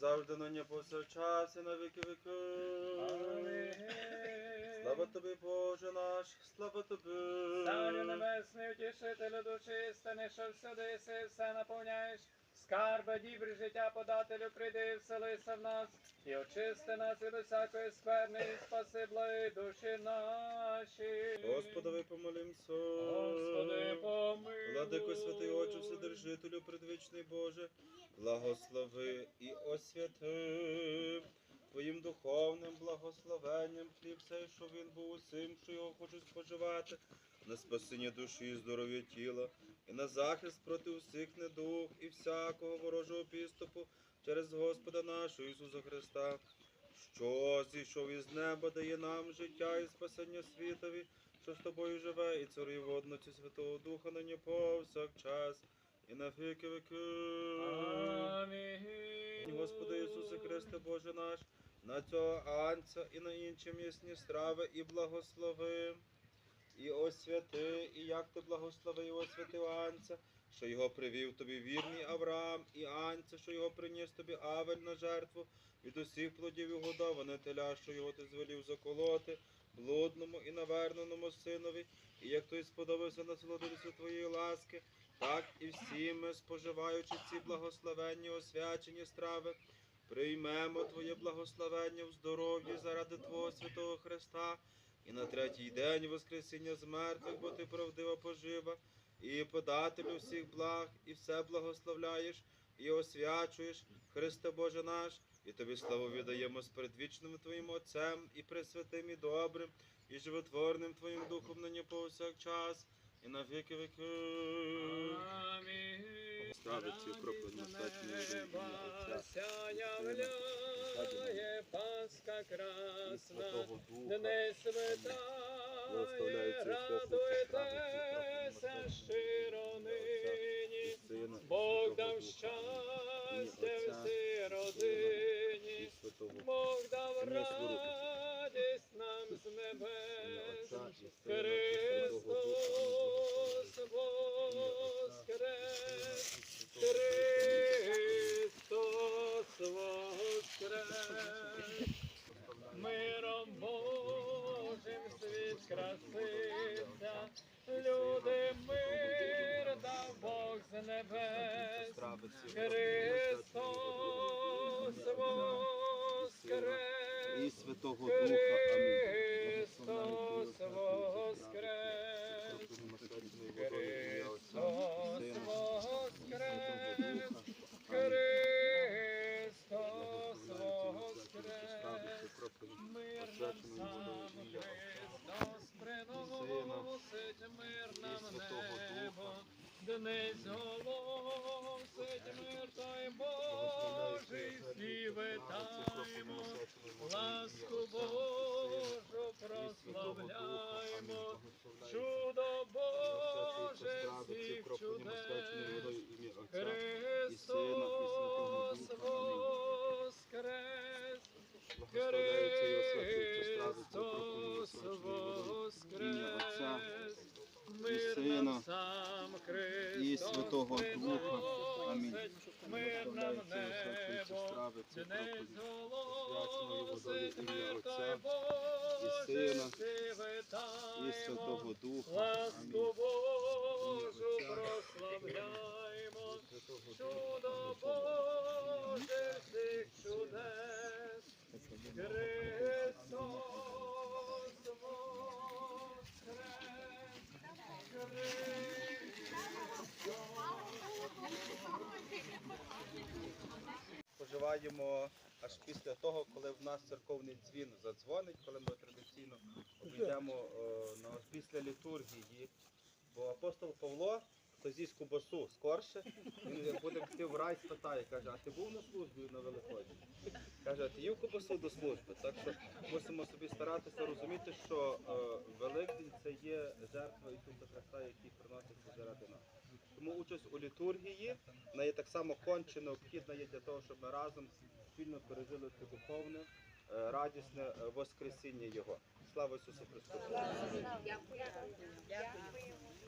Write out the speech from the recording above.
завжди нині повсякчас і на віки віки. Слава тобі, Боже наш, слава тобі. Царю небесний, утішителю душі, стани, що всюди єси, все наповняєш. Скарби, дібрі, життя подателю, прийди і вселися в нас, і очисти нас від усякої скверни, і спаси благи душі наші. Господові помолімся. Господи, помилуй. Владико святий Отче, Вседержителю, предвічний Боже, благослови і освяти Твоїм духовним благословенням хліб цей, що він був усім, що його хочуть споживати, на спасіння душі і здоров'я тіла, і на захист проти усіх недуг і всякого ворожого підступу через Господа нашого Ісуса Христа, що зійшов із неба, дає нам життя і спасення світові, що з тобою живе і царує в одноті Святого Духа нині повсякчас і на віки віки. Амінь. Господи Ісусе Христе Боже наш, на цього анця і на інші місні страви і благослови, і освяти, і як ти благословив і освятив анця, що його привів тобі вірний Авраам, і анця, що його приніс тобі Авель на жертву, від усіх плодів і годоване теля, що його ти звелів заколоти, блудному і наверненому синові, і як той сподобався насолодитися твоєї ласки, так і всі ми, споживаючи ці благословенні освячені страви, приймемо Твоє благословення в здоров'ї заради Твого святого Христа, і на третій день Воскресіння з мертвих, бо Ти правдива пожива, і подателю всіх благ, і все благословляєш, і освячуєш, Христе Боже наш, і Тобі славу віддаємо з предвічним Твоїм Отцем, і пресвятим, і добрим, і животворним Твоїм Духом нині повсякчас, і на віки віки. Амінь. Страви цю і Сина, являє Пасха красна, не святає, Благословляється радуйтеся світ люди мир дав Бог з небес, Христос воскрес. і Святого Духа. Днесь голосить мир той Божий, всі ласку Божу прославляємо, чудо Боже всіх чудес, Христос воскрес, Христос Святого Духа. Амінь. приносить, мир на небо, Днесь голосить мир той Божий, Сина, і Святого Духа. Амінь. Божу прославляємо, чудо Боже Споживаємо аж після того, коли в нас церковний дзвін задзвонить, коли ми традиційно обійдемо е, на після літургії. Бо апостол Павло, з'їсть кубасу скорше, він буде йти в рай, спитає, каже, а ти був на службі на Великодні? Каже, а ти їв кубасу до служби. Так що мусимо собі старатися розуміти, що е, Великдень це є жертва Ісуса Христа, який приноситься заради нас. Тому участь у літургії вона так само конче необхідна є для того, щоб ми разом спільно пережили це духовне, е, радісне е, Воскресіння Його. Слава Ісусу Христу! Дякую.